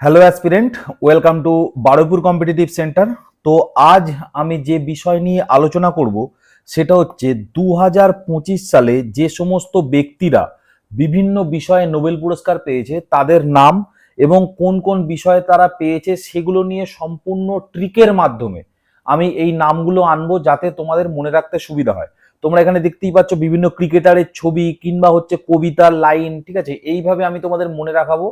Hello aspirant welcome to Baruipur competitive centre তো আজ আমি যে বিষয় নিয়ে আলোচনা করব, সেটা হচ্ছে দু হাজার পঁচিশ সালে যে সমস্ত ব্যক্তিরা বিভিন্ন বিষয়ে নোবেল পুরস্কার পেয়েছে, তাদের নাম এবং কোন কোন বিষয়ে তারা পেয়েছে, সেগুলো নিয়ে সম্পূর্ণ ট্রিকের মাধ্যমে আমি এই নামগুলো আনব যাতে তোমাদের মনে রাখতে সুবিধা হয়। তোমরা এখানে দেখতেই পাচ্ছ বিভিন্ন ক্রিকেটারের ছবি, কিংবা হচ্ছে কবিতার লাইন, ঠিক আছে? এইভাবে আমি তোমাদের মনে রাখাবো।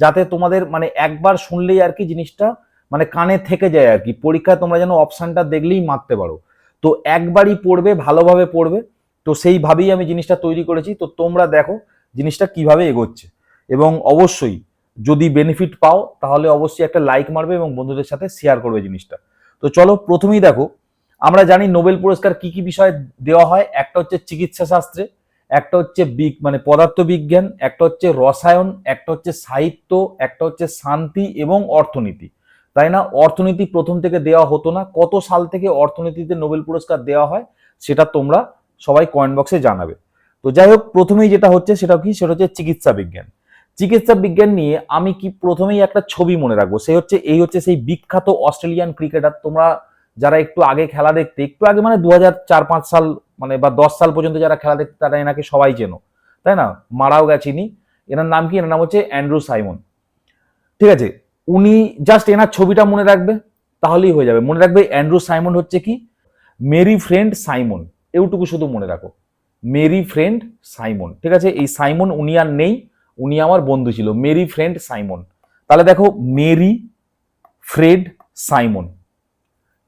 যাতে তোমাদের মানে একবার শুনলেই আর কি জিনিসটা মানে কানে থেকে যায় আর কি। পরীক্ষায় তোমরা যেন অপশানটা দেখলেই মারতে পারো। তো একবারই পড়বে, ভালোভাবে পড়বে। তো সেইভাবেই আমি জিনিসটা তৈরি করেছি। তো তোমরা দেখো জিনিসটা কীভাবে এগোচ্ছে। এবং অবশ্যই যদি বেনিফিট পাও, তাহলে অবশ্যই একটা লাইক মারবে এবং বন্ধুদের সাথে শেয়ার করবে জিনিসটা। তো চলো প্রথমেই দেখো, আমরা জানি নোবেল পুরস্কার কি কি বিষয়ে দেওয়া হয়? একটা হচ্ছে চিকিৎসা শাস্ত্রে একটা হচ্ছে বিগ মানে পদার্থবিজ্ঞান, একটা হচ্ছে রসায়ন, একটা হচ্ছে সাহিত্য, একটা হচ্ছে শান্তি এবং অর্থনীতি। তাই না? অর্থনীতি প্রথম থেকে দেওয়া হতো না। কত সাল থেকে অর্থনীতিতে নোবেল পুরস্কার দেওয়া হয় সেটা তোমরা সবাই কয়েন বক্সে জানাবে। তো যাই হোক, প্রথমেই যেটা হচ্ছে সেটা কি? সেটা হচ্ছে চিকিৎসা বিজ্ঞান। চিকিৎসা বিজ্ঞান নিয়ে আমি কি প্রথমেই একটা ছবি মনে রাখব? সে হচ্ছে, এই হচ্ছে সেই বিখ্যাত অস্ট্রেলিয়ান ক্রিকেটার। তোমরা যারা একটু আগে খেলা দেখতে, একটু আগে মানে দু হাজার চার পাঁচ সাল মানে বা দশ সাল পর্যন্ত যারা খেলা দেখতে তারা এনাকে সবাই চেনো। তাই না? মারাও গেছিনি। এনার নাম কি? এনার নাম হচ্ছে অ্যান্ড্রু সাইমন। ঠিক আছে? উনি জাস্ট এনার ছবিটা মনে রাখবে, তাহলেই হয়ে যাবে। মনে রাখবে অ্যান্ড্রু সাইমন হচ্ছে কি? Mary friend Simon. এটুকু শুধু মনে রাখো। Mary friend Simon. ঠিক আছে? এই সাইমন উনি আর নেই, উনি আমার বন্ধু ছিল। Mary friend Simon. তাহলে দেখো, মেরি ফ্রেড সাইমন।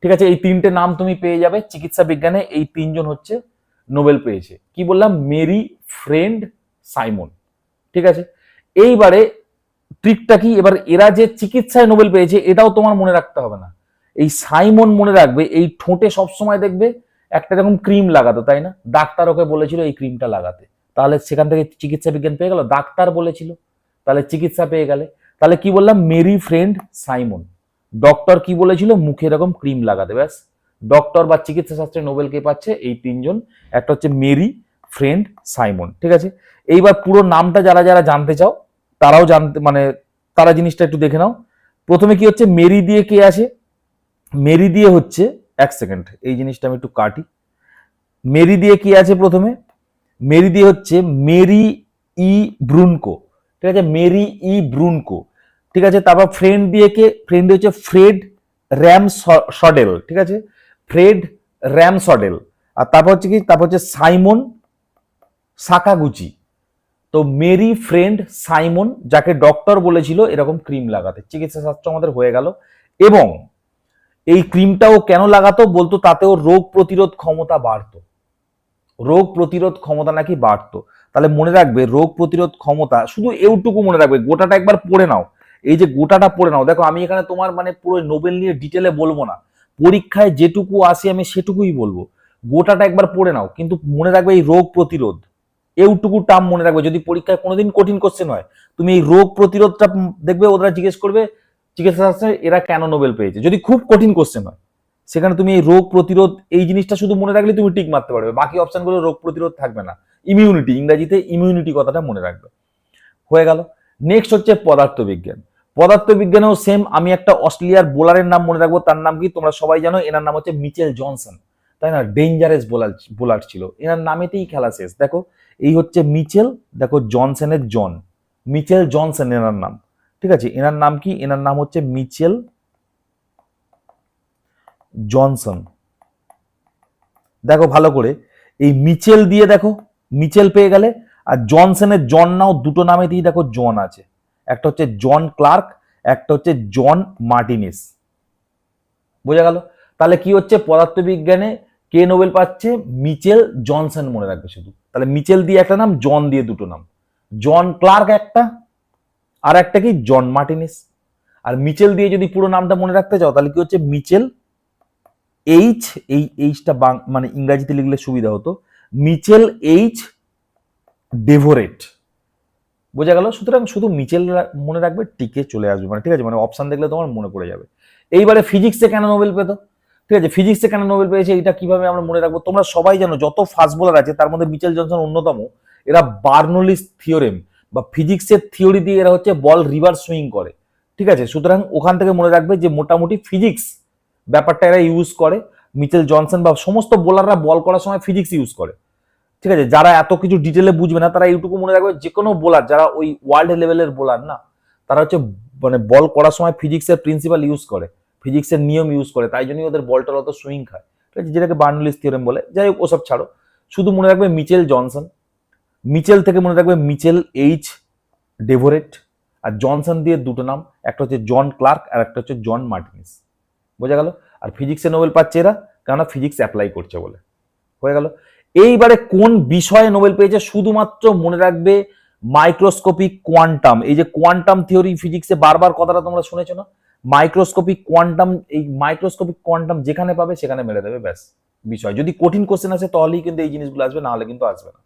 ঠিক আছে, এই তিনটে নাম তুমি পেয়ে যাবে চিকিৎসা বিজ্ঞানে, এই তিনজন হচ্ছে নোবেল পেয়েছে। কি বললাম? Mary friend Simon. ঠিক আছে? এইবারে ট্রিকটা কি? এবার এরা যে চিকিৎসায় নোবেল পেয়েছে, এটাও তোমার মনে রাখতে হবে না। এই সাইমন মনে রাখবে, এই ঠোঁটে সবসময় দেখবে একটা এরকম ক্রিম লাগাতো, তাই না? ডাক্তার ওকে বলেছিল এই ক্রিমটা লাগাতে। তাহলে সেখান থেকে চিকিৎসা বিজ্ঞান পেয়ে গেল? ডাক্তার বলেছিল, তাহলে চিকিৎসা পেয়ে গেলে। তাহলে কি বললাম? Mary friend Simon. ডক্টর কি বলেছিল? মুখে এরকম ক্রিম লাগাতে। ব্যাস ডক্টর বা চিকিৎসা শাস্ত্রে নোবেল কে পাচ্ছে এই তিনজন। একটা হচ্ছে মেরি ফ্রেন্ড সাইমন ঠিক আছে? এইবার পুরো নামটা যারা যারা জানতে চাও, তারাও জানতে মানে তারা জিনিসটা একটু দেখে নাও। প্রথমে কি হচ্ছে? মেরি দিয়ে কে আছে? মেরি দিয়ে হচ্ছে, এক সেকেন্ড এই জিনিসটা আমি একটু কাটি। মেরি দিয়ে কি আছে প্রথমে? মেরি দিয়ে হচ্ছে মেরি ই ব্রুনকো ঠিক আছে? মেরি ই ব্রুনকো ঠিক আছে? তারপর ফ্রেন্ড দিয়ে কে? ফ্রেন্ড হচ্ছে ফ্রেড র্যাম সডেল ঠিক আছে? ফ্রেড র্যাম সডেল আর তারপর হচ্ছে কি? তারপর হচ্ছে সাইমন সাকাগুচি তো মেরি ফ্রেন্ড সাইমন যাকে ডক্টর বলেছিল এরকম ক্রিম লাগাতে। চিকিৎসা শাস্ত্র আমাদের হয়ে গেল। এবং এই ক্রিমটাও কেন লাগাতো? বলতো তাতেও রোগ প্রতিরোধ ক্ষমতা বাড়তো। রোগ প্রতিরোধ ক্ষমতা নাকি বাড়তো। তাহলে মনে রাখবে, রোগ প্রতিরোধ ক্ষমতা, শুধু এউটুকু মনে রাখবে, গোটাটা একবার পড়ে নাও। এই যে গোটাটা পড়ে নাও, দেখো আমি এখানে তোমার মানে পুরো নোবেল নিয়ে ডিটেলে বলব না। পরীক্ষায় যেটুকু আসে আমি সেটুকুই বলব। গোটাটা একবার পড়ে নাও, কিন্তু মনে রাখবে এই রোগ প্রতিরোধ। এউটুকু টার্ম মনে রাখবে, যদি পরীক্ষায় কোনোদিন কঠিন কোশ্চেন হয়, তুমি এই রোগ প্রতিরোধটা দেখবে, ওরা জিজ্ঞেস করবে চিকিৎসা এরা কেন নোবেল পেয়েছে? যদি খুব কঠিন কোশ্চেন হয়, সেখানে তুমি এই রোগ প্রতিরোধ, এই জিনিসটা শুধু মনে রাখলে তুমি টিক মারতে পারবে। বাকি অপশনগুলো রোগ প্রতিরোধ থাকবে না। ইমিউনিটি ইংরাজিতে ইমিউনিটি কথাটা মনে রাখবে। হয়ে গেল। নেক্সট হচ্ছে পদার্থবিজ্ঞান। পদার্থবিজ্ঞানেও সেম আমি একটা অস্ট্রেলিয়ার বোলারের নাম মনে রাখব, তার নাম কি তোমরা সবাই জানো, এনার নাম হচ্ছে মিচেল জনসন। তাই না? ডেঞ্জারাস বোলার বোলার ছিল। এনার নামেতেই খেলা শেষ। দেখো, এই হচ্ছে মিচেল, দেখো জনসনের জন। মিচেল জনসন এনার নাম। ঠিক আছে? এনার নাম কি? এনার নাম হচ্ছে মিচেল জনসন। দেখো ভালো করে, এই মিচেল দিয়ে দেখো, মিচেল পেয়ে গেলে, আর জনসনের জন নাও দুটো নামেতেই দেখো জন আছে। একটা হচ্ছে জন ক্লার্ক, একটা হচ্ছে জন মার্টিনিস। বোঝা গেল? তাহলে কি হচ্ছে? পদার্থবিজ্ঞানে কে নোবেল পাচ্ছে? মিচেল জনসন মনে রাখবে শুধু। তাহলে মিচেল দিয়ে একটা নাম, জন দিয়ে দুটো নাম। জন ক্লার্ক একটা, আর একটা কি? জন মার্টিনিস। আর মিচেল দিয়ে যদি পুরো নামটা মনে রাখতে চাও, তাহলে কি হচ্ছে? মিচেল এইচ, এই এইচটা মানে ইংরাজিতে লিখলে সুবিধা হতো। Michel H Devoret. বোঝা গেল, সুতরাং শুধু মিচেল মনে রাখবে টিকে চলে আসবে। মানে ঠিক আছে মানে অপশন দেখলে তোমার মনে পড়ে যাবে। এইবারে ফিজিক্সে কেন নোবেল পেতো? ঠিক আছে ফিজিক্সে কেন নোবেল পেয়েছে? এটা কীভাবে আমরা মনে রাখব? তোমরা সবাই জানো, যত ফাস্ট বোলার আছে, তার মধ্যে মিচেল জনসন অন্যতম। এরা বার্নলিস থিওরেম বা ফিজিক্সের থিওরি দিয়ে এরা হচ্ছে বল রিভার্স সুইং করে। ঠিক আছে, সুতরাং ওখান থেকে মনে রাখবে যে মোটামুটি ফিজিক্স ব্যাপারটা এরা ইউজ করে। মিচেল জনসন বা সমস্ত বোলাররা বল করার সময় ফিজিক্স ইউজ করে। ঠিক আছে, যারা এত কিছু ডিটেলে বুঝবে না, তারা এইটুকু মনে রাখবে যে কোনো বোলার যারা ওই ওয়ার্ল্ড লেভেলের বোলার না, তারা হচ্ছে মানে বল করার সময় ফিজিক্সের প্রিন্সিপাল ইউজ করে ফিজিক্সের নিয়ম ইউজ করে, তাই জন্যই ওদের বলটার অত সুইং খায় ঠিক আছে, যেটাকে বার্নলিস থিওরেম বলে, যাই হোক, ওসব ছাড়ো। শুধু মনে রাখবে মিচেল জনসন মিচেল থেকে মনে রাখবে মিচেল এইচ ডেভোরেট আর জনসন দিয়ে দুটো নাম, একটা হচ্ছে জন ক্লার্ক আর একটা হচ্ছে জন মার্টিনিস বোঝা গেল? আর ফিজিক্সে নোবেল পাচ্ছে এরা, কেননা ফিজিক্স অ্যাপ্লাই করছে বলে। হয়ে গেল? এইবারে কোন বিষয়ে নোবেল পেয়েছে শুধুমাত্র মনে রাখবে মাইক্রোস্কোপিক কোয়ান্টাম। এই যে কোয়ান্টাম থিওরি ফিজিক্সে বারবার কথাটা তোমরা শুনেছো না? মাইক্রোস্কোপিক কোয়ান্টাম, এই মাইক্রোস্কোপিক কোয়ান্টাম যেখানে পাবে সেখানে মেরে দেবে, ব্যাস, বিষয়। যদি কঠিন কোশ্চেন আসে তাহলেই কিন্তু এই জিনিসগুলো আসবে না হলে কিন্তু আসবে না।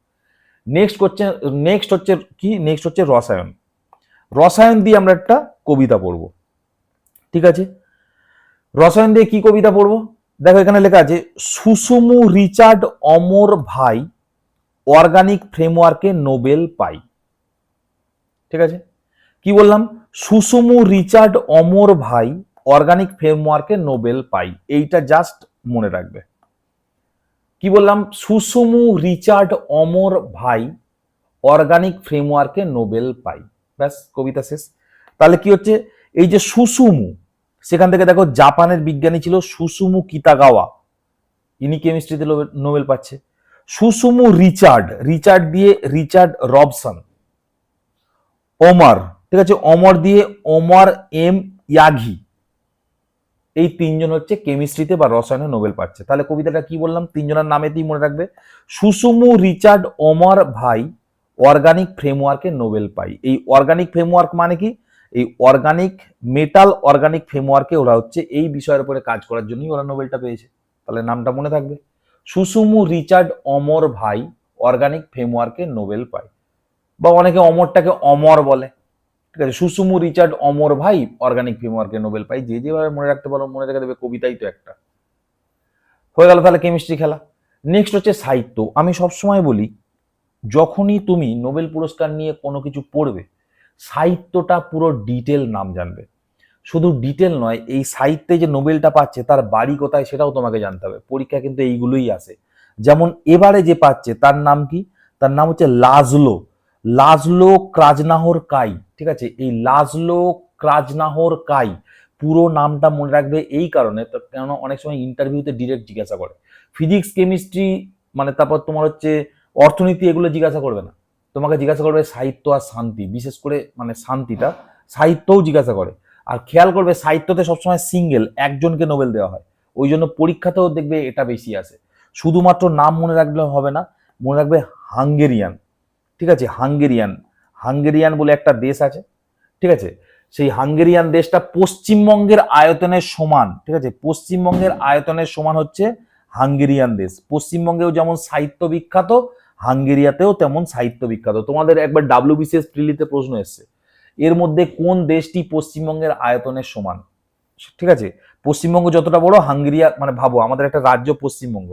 নেক্সট করছে নেক্সট হচ্ছে কি? নেক্সট হচ্ছে রসায়ন। রসায়ন দিয়ে আমরা একটা কবিতা পড়ব। ঠিক আছে? রসায়ন দিয়ে কি কবিতা পড়ব? দেখো এখানে লেখা আছে সুসুমু রিচার্ড অমর ভাই অর্গানিক ফ্রেমওয়ার্কে নোবেল পাই। ঠিক আছে? কি বললাম? সুসুমু রিচার্ড অমর ভাই অর্গানিক ফ্রেমওয়ার্কে নোবেল পাই। এইটা জাস্ট মনে রাখবে। কি বললাম? সুসুমু রিচার্ড অমর ভাই অর্গানিক ফ্রেমওয়ার্কে নোবেল পাই। ব্যাস, কবিতা শেষ। তাহলে কি হচ্ছে? এই যে সুসুমু সেখান থেকে দেখো জাপানের বিজ্ঞানী ছিল সুসুমু কিতাগাওয়া। ইনি কেমিস্ট্রিতে নোবেল পাচ্ছে। সুসুমু রিচার্ড রিচার্ড দিয়ে রিচার্ড রবসন। ওমর, ঠিক আছে? অমর দিয়ে ওমর এম ইয়াঘি এই তিনজন হচ্ছে কেমিস্ট্রিতে বা রসায়নে নোবেল পাচ্ছে। তাহলে কবিতাটা কি বললাম? তিনজনের নামেতেই মনে রাখবে। সুসুমু, রিচার্ড, ওমর ভাই অর্গানিক ফ্রেমওয়ার্কে নোবেল পাই এই অর্গানিক ফ্রেমওয়ার্ক মানে কি? এই অর্গানিক মেটাল অর্গানিক ফ্রেমওয়ার্কে ওরা হচ্ছে এই বিষয়ের উপরে কাজ করার জন্যই ওরা নোবেলটা পেয়েছে। তাহলে নামটা মনে থাকবে? সুসুমু রিচার্ড অমর ভাই অর্গানিক ফ্রেমওয়ার্কে নোবেল পায়। বা অনেকে অমরটাকে অমর বলে। ঠিক আছে সুসুমু রিচার্ড অমর ভাই অর্গানিক ফ্রেমওয়ার্কে নোবেল পাই যে যেভাবে মনে রাখতে পারো, মনে রেখে দেবে, কবিতাই তো একটা। হয়ে গেল তাহলে কেমিস্ট্রি খেলা। নেক্সট হচ্ছে সাহিত্য। আমি সবসময় বলি, যখনই তুমি নোবেল পুরস্কার নিয়ে কোনো কিছু পড়বে সাহিত্যটা পুরো ডিটেল নাম জানবে। শুধু ডিটেল নয়, এই সাহিত্যে যে নোবেলটা পাচ্ছে, তার বাড়ি কোথায় সেটাও তোমাকে জানতে হবে। পরীক্ষা কিন্তু এইগুলোই আসে যেমন এবারে যে পাচ্ছে, তার নাম কি? তার নাম হচ্ছে লাজলো। লাজলো ক্রাজনাহর কাই, ঠিক আছে? এই লাজলো ক্রাজনাহর কাই, পুরো নামটা মনে রাখবে এই কারণে কেন অনেক সময় ইন্টারভিউতে ডিরেক্ট জিজ্ঞাসা করে। ফিজিক্স কেমিস্ট্রি মানে তারপর তোমার হচ্ছে অর্থনীতি, এগুলো জিজ্ঞাসা করবে না। তোমাকে জিজ্ঞাসা করবে সাহিত্য আর শান্তি, বিশেষ করে মানে শান্তিটা, সাহিত্যও জিজ্ঞাসা করে। আর খেয়াল করবে সাহিত্যতে সবসময় সিঙ্গেল একজনকে নোবেল দেওয়া হয়। ওই জন্য পরীক্ষাতেও দেখবে এটা বেশি আসে। শুধুমাত্র নাম মনে রাখলে হবে না, মনে রাখবে হাঙ্গেরিয়ান। ঠিক আছে? হাঙ্গেরিয়ান। হাঙ্গেরিয়ান বলে একটা দেশ আছে। ঠিক আছে? সেই হাঙ্গেরিয়ান দেশটা পশ্চিমবঙ্গের আয়তনের সমান। ঠিক আছে? পশ্চিমবঙ্গের আয়তনের সমান হচ্ছে হাঙ্গেরিয়ান দেশ। পশ্চিমবঙ্গেও যেমন সাহিত্য বিখ্যাত হাঙ্গেরিয়াতেও তেমন সাহিত্য বিখ্যাত। তোমাদের একবার ডাব্লিউবিসিএস প্রিলিতে প্রশ্ন এসছে, এর মধ্যে কোন দেশটি পশ্চিমবঙ্গের আয়তনের সমান? ঠিক আছে? পশ্চিমবঙ্গ যতটা বড়, হাঙ্গেরিয়া মানে ভাবো, আমাদের একটা রাজ্য পশ্চিমবঙ্গ।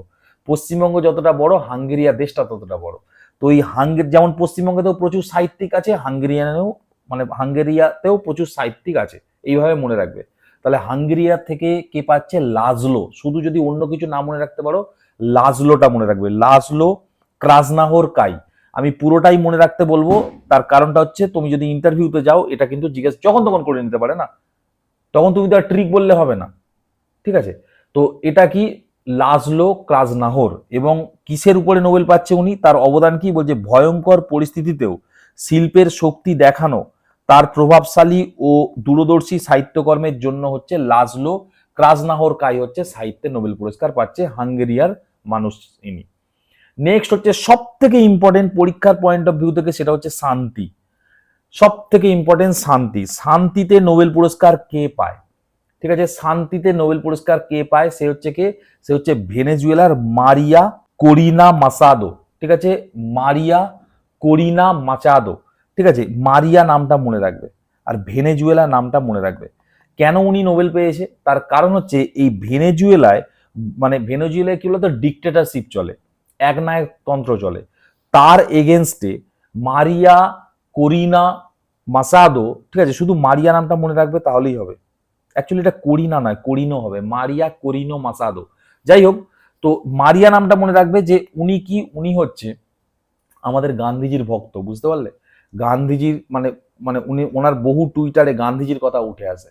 পশ্চিমবঙ্গ যতটা বড়, হাঙ্গেরিয়া দেশটা ততটা বড়। তো এই হাঙ্গের যেমন পশ্চিমবঙ্গেতেও প্রচুর সাহিত্যিক আছে, হাঙ্গেরিয়ানেও মানে হাঙ্গেরিয়াতেও প্রচুর সাহিত্যিক আছে, এইভাবে মনে রাখবে। তাহলে হাঙ্গেরিয়া থেকে কে পাচ্ছে? লাজলো। শুধু যদি অন্য কিছু না মনে রাখতে পারো, লাজলোটা মনে রাখবে। লাজলো ক্রাজনাহর কাই। আমি পুরোটাই মনে রাখতে বলব, তার কারণটা হচ্ছে তুমি যদি ইন্টারভিউতে যাও, এটা কিন্তু জিজ্ঞেস যখন তখন করে নিতে পারে না। তখন তুমি তো আর ট্রিক বললে হবে না। ঠিক আছে? তো এটা কি? লাজলো ক্রাজনাহর এবং কিসের উপরে নোবেল পাচ্ছে উনি? তার অবদান কি? বলছে, ভয়ঙ্কর পরিস্থিতিতেও শিল্পের শক্তি দেখানো, তার প্রভাবশালী ও দূরদর্শী সাহিত্যকর্মের জন্য হচ্ছে লাজলো ক্রাজনাহর কাই হচ্ছে সাহিত্যে নোবেল পুরস্কার পাচ্ছে হাঙ্গেরিয়ার মানুষ ইনি। নেক্সট হচ্ছে সব থেকে ইম্পর্টেন্ট পরীক্ষার পয়েন্ট অফ ভিউ থেকে সেটা হচ্ছে শান্তি। সব থেকে ইম্পর্টেন্ট শান্তি। শান্তিতে নোবেল পুরস্কার কে পায়? ঠিক আছে, শান্তিতে নোবেল পুরস্কার কে পায়? সে হচ্ছে কে? সে হচ্ছে ভেনেজুয়েলার মারিয়া করিনা মাসাদো। ঠিক আছে, মারিয়া করিনা মাচাদো ঠিক আছে, মারিয়া নামটা মনে রাখবে। আর ভেনেজুয়েলা নামটা মনে রাখবে। কেন উনি নোবেল পেয়েছে? তার কারণ হচ্ছে এই ভেনেজুয়েলায় মানে ভেনেজুয়েলায় কি বলতো? ডিকটেটারশিপ চলে। একনায়কতন্ত্র চলে। তার এগেনস্টে মারিয়া, করিনা, মাসাদো, ঠিক আছে, শুধু মারিয়া নামটা মনে রাখবে তাহলেই হবে। অ্যাকচুয়ালি এটা করিনা নয় করিনো হবে। মারিয়া করিনো মাসাদো। যাই হোক, তো মারিয়া নামটা মনে রাখবে যে উনি কি, উনি হচ্ছে আমাদের গান্ধীজির ভক্ত, বুঝতে পারলে? গান্ধীজির মানে মানে উনি, ওনার বহু টুইটারে গান্ধীজির কথা উঠে আসে।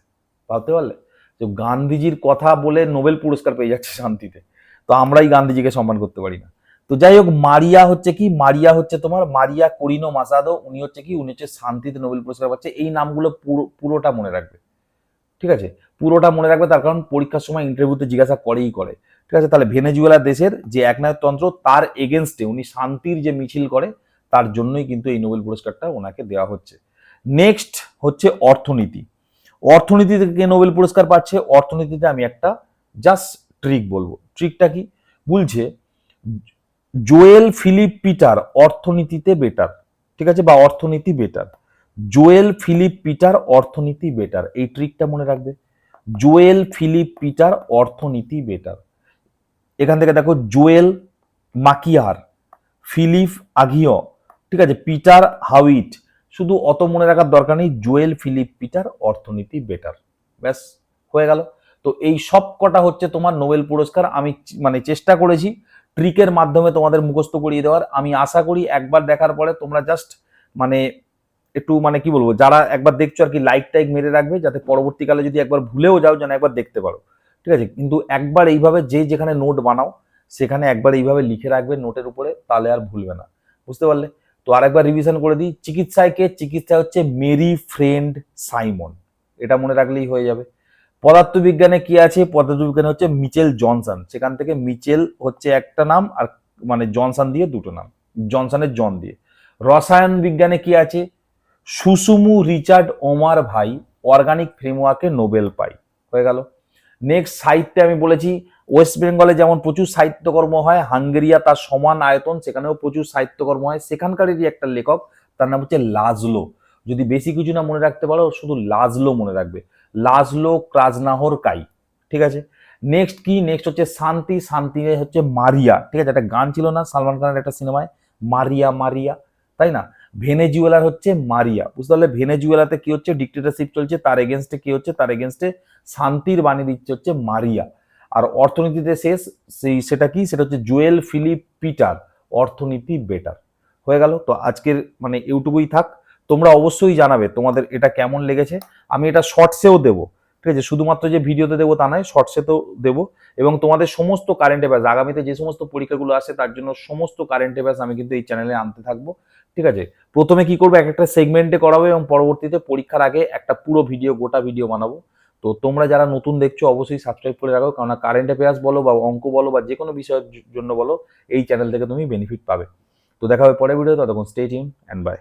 ভাবতে পারলে? যে গান্ধীজির কথা বলে নোবেল পুরস্কার পেয়ে যাচ্ছে শান্তিতে। তো আমরাই গান্ধীজিকে সম্মান করতে পারি না। তো যাই হোক, মারিয়া হচ্ছে কি? মারিয়া হচ্ছে তোমার, মারিয়া করিনো মাসাদো, উনি হচ্ছে কি? উনি হচ্ছে শান্তিতে নোবেল পুরস্কার পাচ্ছে। এই নামগুলো পুরো, পুরোটা মনে রাখবে। ঠিক আছে? পুরোটা মনে রাখবে, তার কারণ পরীক্ষার সময় ইন্টারভিউতে জিজ্ঞাসা করেই করে। ঠিক আছে? তাহলে ভেনেজুয়েলা দেশের যে একনায়কতন্ত্র, তার এগেনস্টে উনি শান্তির যে মিছিল করে, তার জন্যই কিন্তু এই নোবেল পুরস্কারটা ওনাকে দেওয়া হচ্ছে। নেক্সট হচ্ছে অর্থনীতি। অর্থনীতি থেকে নোবেল পুরস্কার পাচ্ছে? অর্থনীতিতে আমি একটা জাস্ট ট্রিক বলব। ট্রিকটা কি? বলছে জোয়েল ফিলিপ পিটার, অর্থনীতিতে বেটার, ঠিক আছে, বা অর্থনীতি বেটার। জোয়েল ফিলিপ পিটার, অর্থনীতি বেটার, এই ট্রিকটা মনে রাখবে। জোয়েল ফিলিপ পিটার, অর্থনীতি বেটার। এখান থেকে দেখো, জোয়েল মাকিয়ার, ফিলিপ আগিও, ঠিক আছে, পিটার হাউইট, শুধু অত মনে রাখার দরকার নেই, জোয়েল ফিলিপ পিটার, অর্থনীতি বেটার। ব্যাস, হয়ে গেল। তো এই সব কটা হচ্ছে তোমার নোবেল পুরস্কার, আমি মানে চেষ্টা করেছি। ট্রিকের মাধ্যমে তোমাদের মুখস্থ করিয়ে দেওয়ার। আমি আশা করি একবার দেখার পরে তোমরা জাস্ট মানে একটু মানে কি বলব, যারা একবার দেখছ আর কি লাইক টাইক মেরে রাখবে, যাতে পরবর্তীকালে যদি একবার ভুলেও যাও যেন একবার দেখতে পারো। ঠিক আছে? কিন্তু একবার এইভাবে যে যেখানে নোট বানাও, সেখানে একবার এইভাবে লিখে রাখবে নোটের উপরে, তাহলে আর ভুলবে না। বুঝতে পারলে? তো আরেকবার রিভিশন করে দিই। চিকিৎসায় কে? চিকিৎসা হচ্ছে মেরি ফ্রেন্ড সাইমন। এটা মনে রাখলেই হয়ে যাবে। পদার্থবিজ্ঞানে কি আছে? পদার্থবিজ্ঞানে হচ্ছে মিচেল জনসন। সেখান থেকে মিচেল হচ্ছে একটা নাম আর মানে জনসন দিয়ে দুটো নাম। জনসনের জন দিয়ে। রসায়ন বিজ্ঞানে কি আছে? সুসুমু রিচার্ড ওমার ভাই অর্গানিক ফ্রেমওয়ার্কে নোবেল পাই হয়ে গেল। নেক্সট সাহিত্যে আমি বলেছি, ওয়েস্ট বেঙ্গলে যেমন প্রচুর সাহিত্যকর্ম হয়, হাঙ্গেরিয়া তার সমান আয়তন, সেখানেও প্রচুর সাহিত্যকর্ম হয়। সেখানকারেরই একটা লেখক, তার নাম হচ্ছে লাজলো। যদি বেশি কিছু না মনে রাখতে পারো, শুধু লাজলো মনে রাখবে। লাজলো ক্রাজনাহর কাই, ঠিক আছে? নেক্সট কি? নেক্সট হচ্ছে শান্তি শান্তি হচ্ছে মারিয়া, ঠিক আছে? একটা গান ছিল না, সালমান খানের একটা সিনেমায়, মারিয়া মারিয়া, তাই না? ভেনেজুয়েলার হচ্ছে মারিয়া, বুঝতে পারলে? ভেনেজুয়েলাতে কি হচ্ছে? ডিক্টেটারশিপ চলছে, তার এগেনস্টে কি হচ্ছে? তার এগেনস্টে শান্তির বাণী দিচ্ছে হচ্ছে মারিয়া। আর অর্থনীতিতে শেষ, সেই, সেটা কি? সেটা হচ্ছে জুয়েল ফিলিপ পিটার, অর্থনীতি বেটার। হয়ে গেল? তো আজকের মানে এইটুকুই থাক। তোমরা অবশ্যই জানাবে তোমাদের এটা কেমন লেগেছে। আমি এটা শর্টসেও দেবো, ঠিক আছে? শুধুমাত্র যে ভিডিওতে দেবো তা নয় শর্টসেতেও দেবো এবং তোমাদের সমস্ত কারেন্ট অ্যাফেয়ার্স আগামীতে যে সমস্ত পরীক্ষাগুলো আসে তার জন্য সমস্ত কারেন্ট অ্যাফেয়ার্স আমি কিন্তু এই চ্যানেলে আনতে থাকব, ঠিক আছে? প্রথমে কি করব? এক একটা সেগমেন্টে করাবো এবং পরবর্তীতে পরীক্ষার আগে একটা পুরো ভিডিও গোটা ভিডিও বানাবো। তো তোমরা যারা নতুন দেখছ অবশ্যই সাবস্ক্রাইব করে রাখো কারণ কারেন্ট অ্যাফেয়ার্স বলো বা অঙ্ক বলো বা যে কোনো বিষয়ের জন্য বলো, এই চ্যানেল থেকে তুমি বেনিফিট পাবে। তো দেখা হবে পরের ভিডিও ততক্ষণ স্টে টিম অ্যান্ড বাই